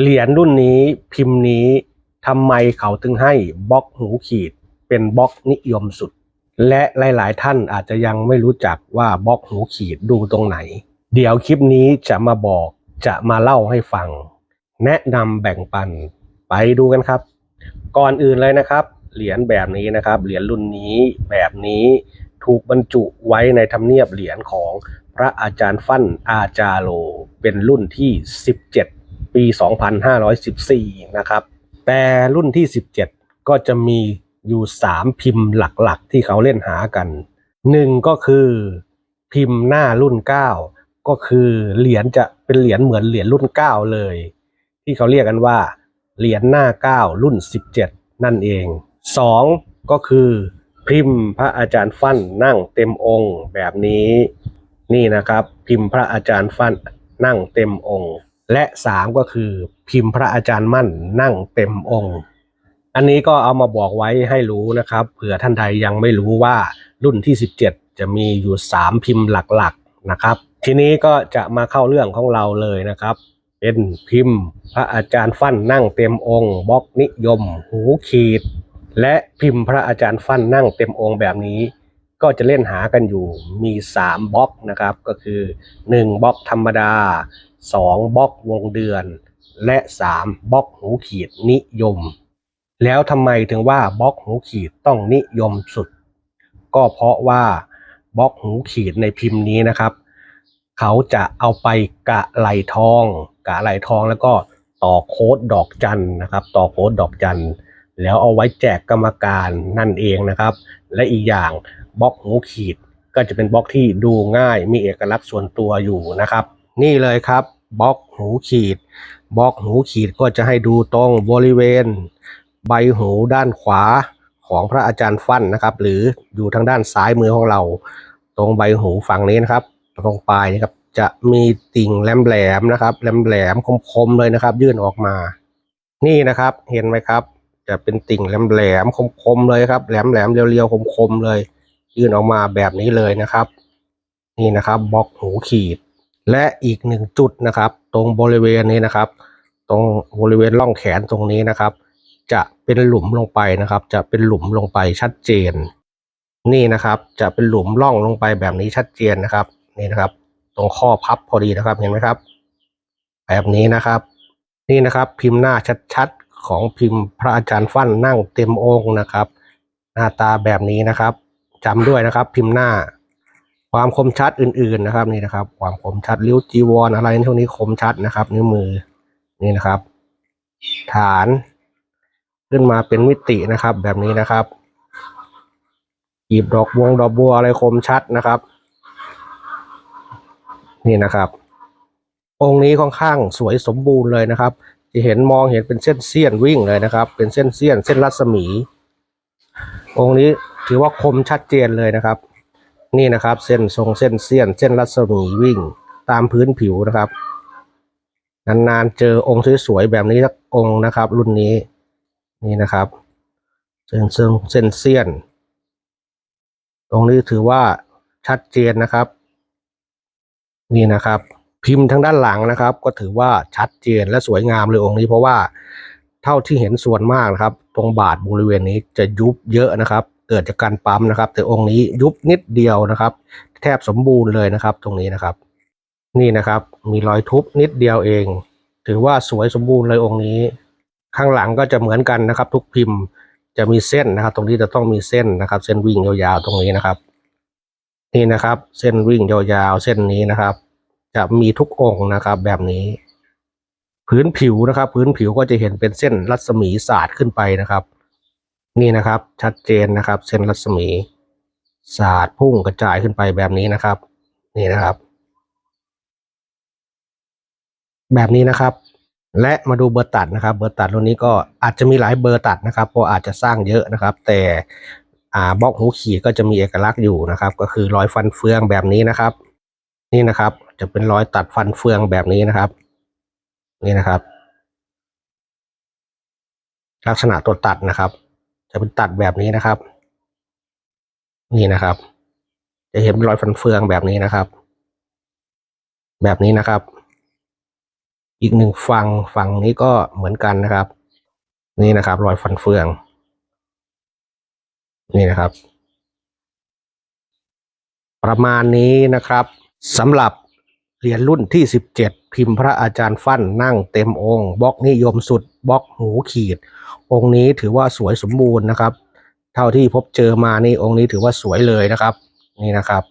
เหรียญรุ่นนี้พิมพ์นี้ทำไมเขาถึงให้บล็อกหูขีด เป็นบล็อกนิยมสุด และหลายๆ ท่านอาจจะยังไม่รู้จักว่าบล็อกหูขีดดูตรงไหน เดี๋ยวคลิปนี้จะมาบอกจะมาเล่าให้ฟัง แนะนำแบ่งปันไปดูกันครับ ก่อนอื่นเลยนะครับ เหรียญแบบนี้นะครับ เหรียญรุ่นนี้แบบนี้ถูกบรรจุไว้ในทำเนียบเหรียญของพระอาจารย์ฟั่นอาจาโล เป็นรุ่นที่ 17 ปี 2514 นะครับ แต่รุ่นที่ 17 ก็จะมีอยู่ 3 พิมพ์หลักๆ ที่เขาเล่นหากันหนึ่งก็คือพิมพ์หน้ารุ่น 9 ก็คือเหรียญจะเป็นเหรียญเหมือนเหรียญรุ่น 9 เลย ที่เขาเรียกกันว่า เหรียญหน้า 9 รุ่น 17 นั่นเอง 2 ก็คือพิมพ์พระอาจารย์ฟั่นนั่งเต็มองค์แบบนี้ นี่นะครับ พิมพ์พระอาจารย์ฟั่นนั่งเต็มองค์ และ3ก็คือพิมพ์พระอาจารย์มั่นนั่งเต็มองค์ อันนี้ก็เอามาบอกไว้ให้รู้นะครับเผื่อท่านใดยังไม่รู้ว่ารุ่นที่ 17 จะมีอยู่ 3 พิมพ์หลักๆนะครับ ทีนี้ก็จะมาเข้าเรื่องของเราเลยนะครับ เป็นพิมพ์พระอาจารย์ฟั่นนั่งเต็มองค์บล็อกนิยม หูขีด และพิมพ์พระอาจารย์ฟั่นนั่งเต็มองค์แบบนี้ก็จะเล่นหากันอยู่มี 3บล็อกนะครับ ก็คือ 1บล็อกธรรมดา 2 บล็อกวงเดือน และ 3 บล็อกหูขีดนิยม แล้วทำไมถึงว่าบล็อกหูขีดต้องนิยมสุด ก็เพราะว่าบล็อกหูขีดในพิมพ์นี้นะครับ เขาจะเอาไปกะไหลทอง กะไหลทองแล้วก็ต่อโค้ดดอกจันนะครับ ต่อโค้ดดอกจันแล้วเอาไว้แจกกรรมการนั่นเองนะครับ และอีกอย่างบล็อกหูขีดก็จะเป็นบล็อกที่ดูง่ายมีเอกลักษณ์ส่วนตัวอยู่นะครับ นี่เลยครับบล็อกหูขีดบล็อกหูขีดก็จะให้ดูตรงบริเวณ ใบหูด้านขวาของพระอาจารย์ฟั่นนะครับ หรืออยู่ทางด้านซ้ายมือของเรา ตรงใบหูฝั่งนี้นะครับ ตรงปลายนี่ครับจะมีติ่งแหลมๆนะครับ แหลมๆคมๆเลยนะครับ ยื่นออกมา นี่นะครับเห็นไหมครับ จะเป็นติ่งแหลมๆคมๆเลยครับ แหลมๆเรียวๆคมๆเลย ยื่นออกมาแบบนี้เลยนะครับ นี่นะครับบล็อกหูขีด และอีกหนึ่งจุดนะครับ ตรงบริเวณนี้นะครับ ตรงบริเวณร่องแขนตรงนี้นะครับ จะเป็นหลุมลงไปนะครับ จะเป็นหลุมลงไปชัดเจน นี่นะครับจะเป็นหลุมร่องลงไปแบบนี้ชัดเจนนะครับนี่นะครับ ตรงข้อพับพอดีนะครับเห็นไหมครับ แบบนี้นะครับ นี่นะครับพิมพ์หน้าชัดๆของพิมพ์พระอาจารย์ฟั่นนั่งเต็มองค์นะครับ หน้าตาแบบนี้นะครับจำด้วยนะครับพิมพ์หน้า ความคมชัดอื่นๆนะครับนี่นะครับ ความคมชัดริ้วจีวรอะไรพวกนี้คมชัดนะครับ นิ้วมือนี่นะครับ ฐานขึ้นมาเป็นมิตินะครับ แบบนี้นะครับกีบดอกวงดอกบัวอะไรคมชัดนะครับ นี่นะครับ องค์นี้ค่อนข้างสวยสมบูรณ์เลยนะครับจะเห็นมองเห็นเป็นเส้นเสี้ยนวิ่งเลยนะครับ เป็นเส้นเสี้ยนเส้นรัศมี องค์นี้ถือว่าคมชัดเจนเลยนะครับ นี่นะครับ เส้นทรงเส้นเสี้ยน เส้นรัศมีวิ่งตามพื้นผิวนะครับ นานๆเจอองค์สวยๆแบบนี้สักองค์นะครับ รุ่นนี้นี่นะครับ เส้นเส้นเส้นเสี้ยน ตรงนี้ถือว่าชัดเจนนะครับ นี่นะครับ พิมพ์ทางด้านหลังนะครับ ก็ถือว่าชัดเจนและสวยงามเลยองค์นี้เพราะว่าเท่าที่เห็นส่วนมากนะครับ ตรงบาทบริเวณนี้จะยุบเยอะนะครับ เกิดจากการปั๊มนะครับ แต่องค์นี้ยุบนิดเดียวนะครับ แทบสมบูรณ์เลยนะครับ ตรงนี้นะครับ นี่นะครับมีรอยทุบนิดเดียวเอง ถือว่าสวยสมบูรณ์เลยองค์นี้ ข้างหลังก็จะเหมือนกันนะครับ ทุกพิมพ์จะมีเส้นนะครับ ตรงนี้จะต้องมีเส้นนะครับ เส้นวิ่งยาวๆตรงนี้นะครับ นี่นะครับ เส้นวิ่งยาวๆเส้นนี้นะครับ จะมีทุกองค์นะครับ แบบนี้ พื้นผิวนะครับ พื้นผิวก็จะเห็นเป็นเส้นรัศมีศาสาดขึ้นไปนะครับ นี่นะครับ ชัดเจนนะครับ เส้นรัศมีศาสาดพุ่งกระจายขึ้นไปแบบนี้นะครับ นี่นะครับ แบบนี้นะครับ และมาดูเบอร์ตัดนะครับ เบอร์ตัดรุ่นนี้ก็อาจจะมีหลายเบอร์ตัดนะครับเพราะอาจจะสร้างเยอะนะครับ แต่อ่าบล็อกหูขีดก็จะมีเอกลักษณ์อยู่นะครับ ก็คือรอยฟันเฟืองแบบนี้นะครับ นี่นะครับ จะเป็นรอยตัดฟันเฟืองแบบนี้นะครับ นี่นะครับ ลักษณะตัวตัดนะครับ จะเป็นตัดแบบนี้นะครับ นี่นะครับ จะเห็นเป็นรอยฟันเฟืองแบบนี้นะครับ แบบนี้นะครับ อีกหนึ่งฝั่งฝั่งนี้ก็เหมือนกันนะครับ นี่นะครับ รอยฟันเฟือง นี่นะครับ ประมาณนี้นะครับสำหรับ เหรียญรุ่นที่ 17 พิมพ์พระอาจารย์ฟั่นนั่งเต็มองค์บล็อกนิยมสุดบล็อกหูขีด องค์นี้ถือว่าสวยสมบูรณ์นะครับ เท่าที่พบเจอมานี่องค์นี้ถือว่าสวยเลยนะครับ นี่นะครับ